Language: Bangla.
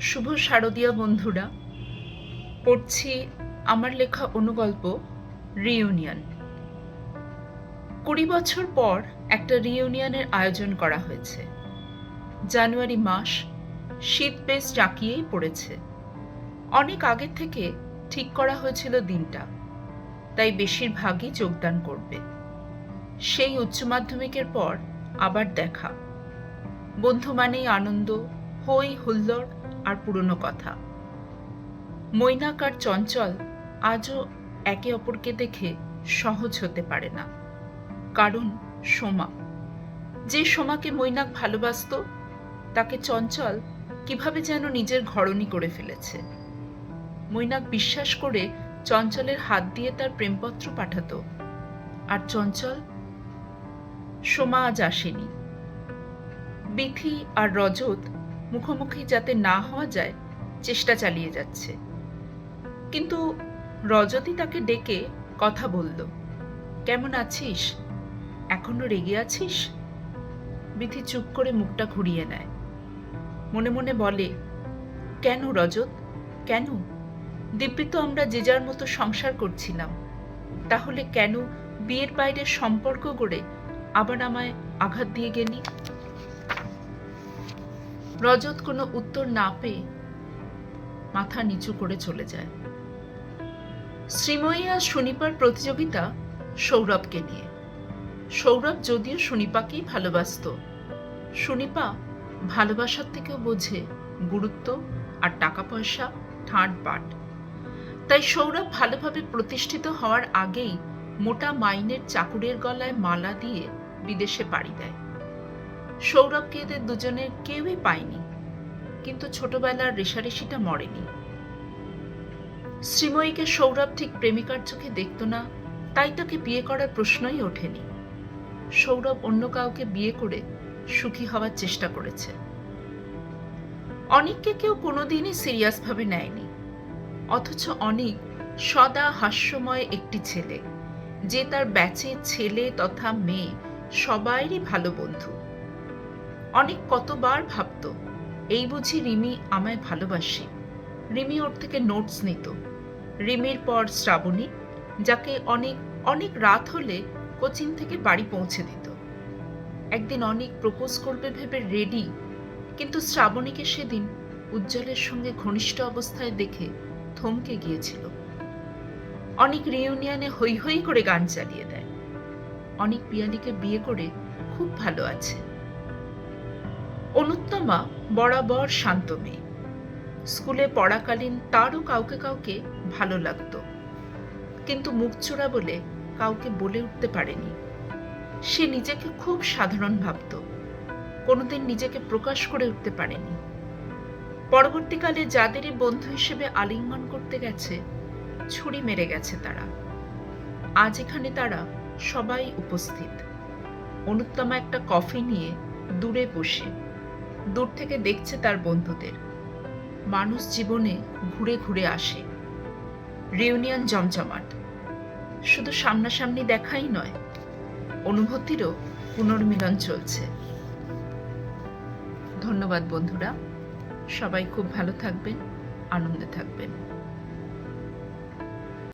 শুভ শারদীয়া বন্ধুরা, পড়ছি আমার লেখা অনুগল্প রিউনিয়ন। কুড়ি বছর পর একটা রিউনিয়নের আয়োজন করা হয়েছে। জানুয়ারি মাস শীত বেশ জাঁকিয়েই পড়েছে। অনেক আগের থেকে ঠিক করা হয়েছিল দিনটা, তাই বেশিরভাগই যোগদান করবে। সেই উচ্চ মাধ্যমিকের পর আবার দেখা। বন্ধু মানেই আনন্দ, হই হুল্লোড় আর পুরনো কথা। মৈনাক আর চঞ্চল আজও একে অপরকে দেখে সহজ হতে পারে না। কারণ সোমা। যে সোমাকে মৈনাক ভালোবাসতো, তাকে চঞ্চল কীভাবে যেন নিজের ঘরণী করে ফেলেছে। মৈনাক বিশ্বাস করে চঞ্চলের হাত দিয়ে তার প্রেমপত্র পাঠাতো। আর চঞ্চল, সোমা আজ আসেনি। বিথি আর রজত মুখোমুখি যাতে না হওয়া যায়, চেষ্টা চালিয়ে যাচ্ছে। কিন্তু রজতই তাকে ডেকে কথা বলল, কেমন আছিস? এখনও রেগে আছিস? বিথি চুপ করে মুখটা ঘুরিয়ে নেয়। মনে মনে বলে, কেন রজত? কেন? দিব্যি তো আমরা যে যার মতো সংসার করছিলাম। তাহলে কেন বিয়ের বাইরে সম্পর্ক গড়ে আবার আমায় আঘাত দিয়ে গেলি? রজত কোনো উত্তর না পেয়ে মাথা নিচু করে চলে যায়। শ্রীময়ী আর সুনিপার প্রতিযোগিতা সৌরভকে নিয়ে। সৌরভ যদিও সুনিপাকেই ভালোবাসত সুনিপা ভালোবাসার থেকেও বোঝে গুরুত্ব আর টাকা পয়সা ঠাঁট বাট। তাই সৌরভ ভালোভাবে প্রতিষ্ঠিত হওয়ার আগেই মোটা মাইনের চাকুরের গলায় মালা দিয়ে বিদেশে পাড়ি দেয়। সৌরভকে এদের দুজনের কেউই পায়নি, কিন্তু ছোটবেলার রেশারেশিটা মরেনি। শ্রীময়ীকে সৌরভ ঠিক প্রেমিকার চোখে দেখত না, তাই তাকে বিয়ে করার প্রশ্নই ওঠেনি। সৌরভ অন্য কাউকে বিয়ে করে সুখী হওয়ার চেষ্টা করেছে। অনেককে কেউ কোনোদিনই সিরিয়াস ভাবে নেয়নি, অথচ অনেক সদা হাস্যময় একটি ছেলে, যে তার ব্যাচে ছেলে তথা মেয়ে সবাইরই ভালো বন্ধু। অনেক কতবার ভাবত, এই বুঝি রিমি আমায় ভালোবাসে। রিমি ওর থেকে নোটস নিত। রিমির পর শ্রাবণী, যাকে অনেক অনেক রাত হলে কোচিং থেকে বাড়ি পৌঁছে দিত। একদিন অনেক প্রপোজ করবে ভেবে রেডি কিন্তু শ্রাবণীকে সেদিন উজ্জ্বলের সঙ্গে ঘনিষ্ঠ অবস্থায় দেখে থমকে গিয়েছিল। অনেক রিউনিয়নে হই হই করে গান চালিয়ে দেয়। অনেক পিয়ালিকে বিয়ে করে খুব ভালো আছে। অনুত্তমা বরাবর শান্ত মেয়ে। স্কুলে পড়াকালীন তারও কাউকে কাউকে ভালো লাগতো। কিন্তু মুখচোরা বলে কাউকে বলে উঠতে পারেনি। সে নিজেকে খুব সাধারণ ভাবত। কোনোদিন নিজেকে প্রকাশ করে উঠতে পারেনি। পরবর্তীকালে যাদেরই বন্ধু হিসেবে আলিঙ্গন করতে গেছে, ছুরি মেরে গেছে তারা। আজ এখানে তারা সবাই উপস্থিত। অনুত্তমা একটা কফি নিয়ে দূরে বসে দূর থেকে দেখছে তার বন্ধুদের। মানুষ জীবনে ঘুরে ঘুরে আসে। রিউনিয়ন জমজমাট। শুধু সামনাসামনি দেখাই নয়, অনুভূতিরও পুনর্মিলন চলছে। ধন্যবাদ বন্ধুরা। সবাই খুব ভালো থাকবেন, আনন্দে থাকবেন।